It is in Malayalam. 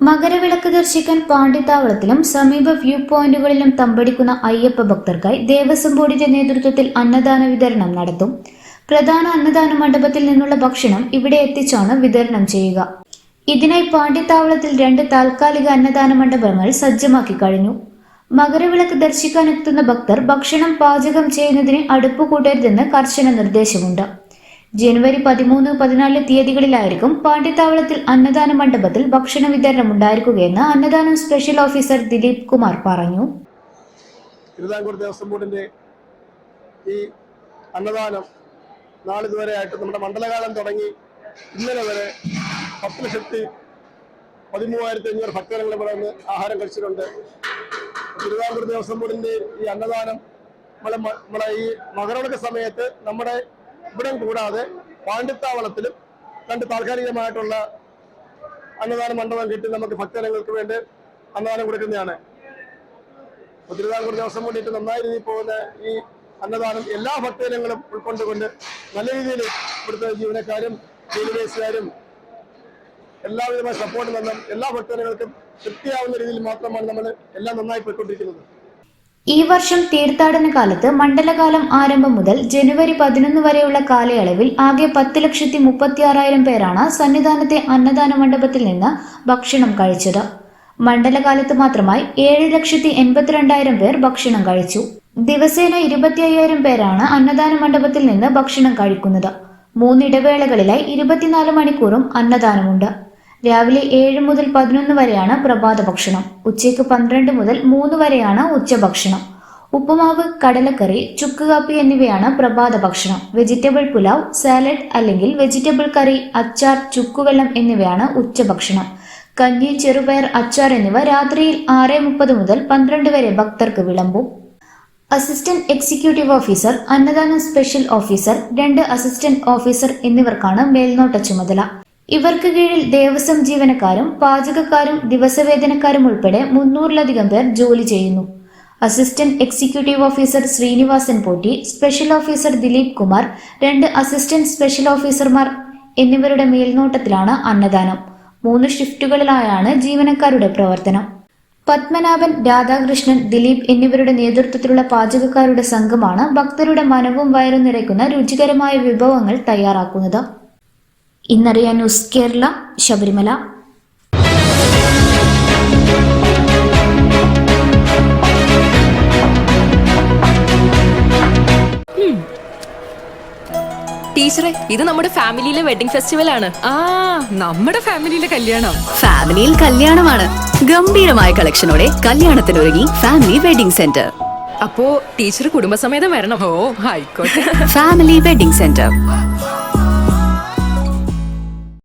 മകരവിളക്ക് ദർശിക്കാൻ പാണ്ഡിത്താവളത്തിലും സമീപ വ്യൂ പോയിന്റുകളിലും തമ്പടിക്കുന്ന അയ്യപ്പ ഭക്തർക്കായി ദേവസ്വം ബോർഡിന്റെ നേതൃത്വത്തിൽ അന്നദാന വിതരണം നടത്തും. പ്രധാന അന്നദാന മണ്ഡപത്തിൽ നിന്നുള്ള ഭക്ഷണം ഇവിടെ എത്തിച്ചാണ് വിതരണം ചെയ്യുക. ഇതിനായി പാണ്ഡിത്താവളത്തിൽ രണ്ട് താൽക്കാലിക അന്നദാന മണ്ഡപങ്ങൾ സജ്ജമാക്കി കഴിഞ്ഞു. മകരവിളക്ക് ദർശിക്കാനെത്തുന്ന ഭക്തർ ഭക്ഷണം പാചകം ചെയ്യുന്നതിന് അടുപ്പ് കൂട്ടരുതെന്ന് കർശന നിർദ്ദേശമുണ്ട്. ജനുവരി പതിമൂന്ന് പതിനാല് തീയതികളിലായിരിക്കും പാണ്ഡിത്താവളത്തിൽ അന്നദാന മണ്ഡപത്തിൽ ഭക്ഷണ വിതരണം ഉണ്ടായിരിക്കുകയെന്ന് അന്നദാനം സ്പെഷ്യൽ ഓഫീസർ ദിലീപ് കുമാർ പറഞ്ഞു. ദേവസ്വം ബോർഡിന്റെ ഈ അന്നദാനം നാളിതുവരെ ആയിട്ട് നമ്മുടെ മണ്ഡലകാലം തുടങ്ങി ഇന്നലെ വരെ പത്ത് ലക്ഷത്തി പതിമൂവായിരത്തി അഞ്ഞൂറ് ഭക്തജനങ്ങൾ ഇവിടെ ആഹാരം കഴിച്ചിട്ടുണ്ട്. തിരുവിതാംകൂർ ദേവസ്വം ബോർഡിന്റെ ഈ അന്നദാനം നമ്മളെ നമ്മുടെ ഈ മകരവിളക്ക് സമയത്ത് നമ്മുടെ ഇവിടം കൂടാതെ പാണ്ഡിത്താവളത്തിലും രണ്ട് താൽക്കാലികമായിട്ടുള്ള അന്നദാന മണ്ഡപം കിട്ടി നമുക്ക് ഭക്തജനങ്ങൾക്ക് വേണ്ടി അന്നദാനം കൊടുക്കുന്നതാണ്. തിരുവിതാംകൂർ ദിവസം വേണ്ടിയിട്ട് നന്നായി രീതിയിൽ പോകുന്ന ഈ അന്നദാനം എല്ലാ ഭക്തജനങ്ങളും ഉൾക്കൊണ്ടുകൊണ്ട് നല്ല രീതിയിൽ ഇവിടുത്തെ ജീവനക്കാരും ജീവിതേശുകാരും എല്ലാവിധമായ സപ്പോർട്ട് നൽകാൻ എല്ലാ ഭക്തജനങ്ങൾക്കും തൃപ്തിയാവുന്ന രീതിയിൽ മാത്രമാണ് നമ്മൾ എല്ലാം നന്നായി പോയിക്കൊണ്ടിരിക്കുന്നത്. ഈ വർഷം തീർത്ഥാടന കാലത്ത് മണ്ഡലകാലം ആരംഭം മുതൽ ജനുവരി പതിനൊന്ന് വരെയുള്ള കാലയളവിൽ ആകെ പത്ത് ലക്ഷത്തി മുപ്പത്തി ആറായിരം പേരാണ് സന്നിധാനത്തെ അന്നദാന മണ്ഡപത്തിൽ നിന്ന് ഭക്ഷണം കഴിച്ചത്. മണ്ഡലകാലത്ത് മാത്രമായി ഏഴ് ലക്ഷത്തി എൺപത്തിരണ്ടായിരം പേർ ഭക്ഷണം കഴിച്ചു. ദിവസേന ഇരുപത്തി അയ്യായിരം പേരാണ് അന്നദാന മണ്ഡപത്തിൽ നിന്ന് ഭക്ഷണം കഴിക്കുന്നത്. മൂന്നിടവേളകളിലായി ഇരുപത്തിനാല് മണിക്കൂറും അന്നദാനമുണ്ട്. രാവിലെ ഏഴ് മുതൽ പതിനൊന്ന് വരെയാണ് പ്രഭാത ഭക്ഷണം. ഉച്ചയ്ക്ക് പന്ത്രണ്ട് മുതൽ മൂന്ന് വരെയാണ് ഉച്ചഭക്ഷണം ഉപ്പുമാവ് കടലക്കറി ചുക്ക് കാപ്പി എന്നിവയാണ് പ്രഭാത ഭക്ഷണം. വെജിറ്റബിൾ പുലാവ് സാലഡ് അല്ലെങ്കിൽ വെജിറ്റബിൾ കറി അച്ചാർ ചുക്കുവെള്ളം എന്നിവയാണ് ഉച്ചഭക്ഷണം കഞ്ഞി ചെറുപയർ അച്ചാർ എന്നിവ രാത്രിയിൽ ആറ് മുപ്പത് മുതൽ പന്ത്രണ്ട് വരെ ഭക്തർക്ക് വിളമ്പും. അസിസ്റ്റന്റ് എക്സിക്യൂട്ടീവ് ഓഫീസർ അന്നദാന സ്പെഷ്യൽ ഓഫീസർ രണ്ട് അസിസ്റ്റന്റ് ഓഫീസർ എന്നിവർക്കാണ് മേൽനോട്ട ചുമതല. ഇവർക്ക് കീഴിൽ ദേവസ്വം ജീവനക്കാരും പാചകക്കാരും ദിവസവേതനക്കാരും ഉൾപ്പെടെ മുന്നൂറിലധികം പേർ ജോലി ചെയ്യുന്നു. Assistant executive officer Srinivasan Potti special officer Dileep Kumar രണ്ട് അസിസ്റ്റന്റ് സ്പെഷ്യൽ ഓഫീസർമാർ എന്നിവരുടെ മേൽനോട്ടത്തിലാണ് അന്നദാനം. മൂന്ന് ഷിഫ്റ്റുകളിലായാണ് ജീവനക്കാരുടെ പ്രവർത്തനം. പത്മനാഭൻ രാധാകൃഷ്ണൻ ദിലീപ് എന്നിവരുടെ നേതൃത്വത്തിലുള്ള പാചകക്കാരുടെ സംഘമാണ് ഭക്തരുടെ മനവും വയറും നിറയ്ക്കുന്ന രുചികരമായ വിഭവങ്ങൾ തയ്യാറാക്കുന്നത്. ഇന്നറിയാൻ ന്യൂസ് കേരള ശബരിമല. ടീച്ചറെ ഇത് നമ്മുടെ ഫാമിലിയിലെ വെഡിങ് ഫെസ്റ്റിവൽ ആണ്. ആ നമ്മുടെ ഫാമിലിയിലെ കല്യാണം. ഫാമിലിയിൽ കല്യാണമാണ്. ഗംഭീരമായ കളക്ഷനോടെ കല്യാണത്തിനൊരുങ്ങി ഫാമിലി വെഡിംഗ് സെന്റർ. അപ്പോ ടീച്ചർ കുടുംബസമേതം വരണം. ഓ ആയിക്കോട്ടെ ഫാമിലി വെഡിംഗ് സെന്റർ.